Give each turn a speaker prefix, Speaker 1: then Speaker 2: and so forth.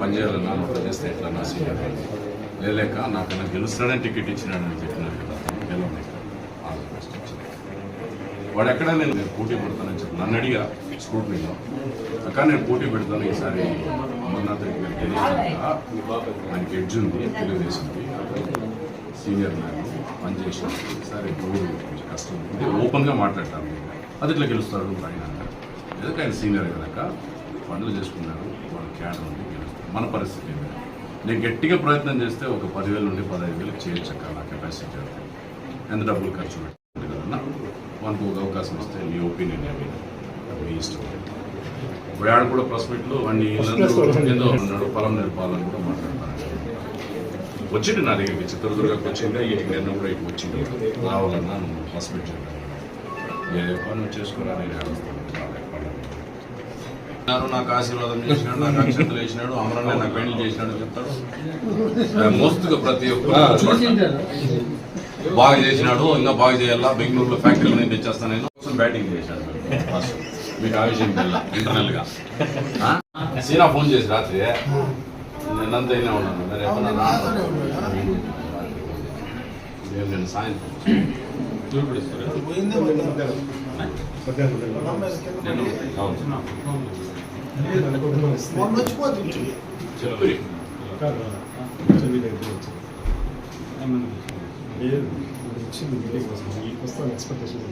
Speaker 1: పనిచేయాలన్నా నువ్వు చేస్తే ఎట్లా నా సీనియర్ లేక నాకు గెలుస్తాడని టికెట్ ఇచ్చినాడని చెప్పినాడు కదా. గెలవలేక ఆల్ వాడు ఎక్కడ నేను నేను పోటీ పెడతానని చెప్పి నన్ను అడిగా స్కూటీలో అక్క నేను పోటీ పెడతాను ఈసారి అమర్నాథ్ రెడ్డి గారికి గెలిచాక ఆయనకి ఎడ్జ్ ఉంది తెలుగుదేశంకి సీనియర్ మ్యాన్ పనిచేసిన ఈసారి ఇప్పుడు కొంచెం కష్టం ఇది ఓపెన్గా మాట్లాడతాను అది ఇట్లా గెలుస్తాడు ఆయన ఎందుకు ఆయన సీనియర్ కనుక పనులు చేసుకున్నాడు వాళ్ళ క్యాడర్ ఉంది మన పరిస్థితి ఏంటి? నేను గట్టిగా ప్రయత్నం చేస్తే ఒక పదివేల నుండి పదహైదు వేలకు చేయొచ్చక్క నా కెపాసిటీ. ఎంత డబ్బులు ఖర్చు పెట్టి కదన్నా? మనకు ఒక అవకాశం వస్తే నీ ఒపీనియన్ ఏమి మీ ఇష్టం. ఇప్పుడు ఆడ కూడా ప్రెస్ మీట్లు అన్ని ఏదో ఉన్నాడు పొలం నేర్పాలని కూడా మాట్లాడతాను. వచ్చిండు నా దగ్గరికి చిత్రదుర్గకి వచ్చిండే వీటికి నేను కూడా ఇటు వచ్చింది రావాలన్నా నువ్వు హాస్పిటల్ ఏ పని చేసుకున్నా నేను ఆడస్తాను నాకు ఆశీర్వాదం చేసినాడు నాకు అక్షంతలు వేసినాడు అమరన్న నాకు పెళ్ళి చేసినాడు చెప్తాడు మోస్తుగా ప్రతి ఒక్కరు బాగా చేసినాడు ఇంకా బాగా చేయాలా? బెంగళూరులో ఫ్యాక్టరీలో నేను తెచ్చేస్తాను నేను. కోసం బ్యాటింగ్ చేశాడు మీకు ఆ విషయం ఇంటర్నల్గా. ఆ? సీనా ఫోన్ చేసి రాత్రి నేనంతా అయినా ఉన్నాను. మరి ఎప్పుడన్నా రా. నేను నేను సాయంత్రం నేను అవును.
Speaker 2: వచ్చింది మీటింగ్ కోసం ఈ వస్తాను ఎక్స్పెక్టేషన్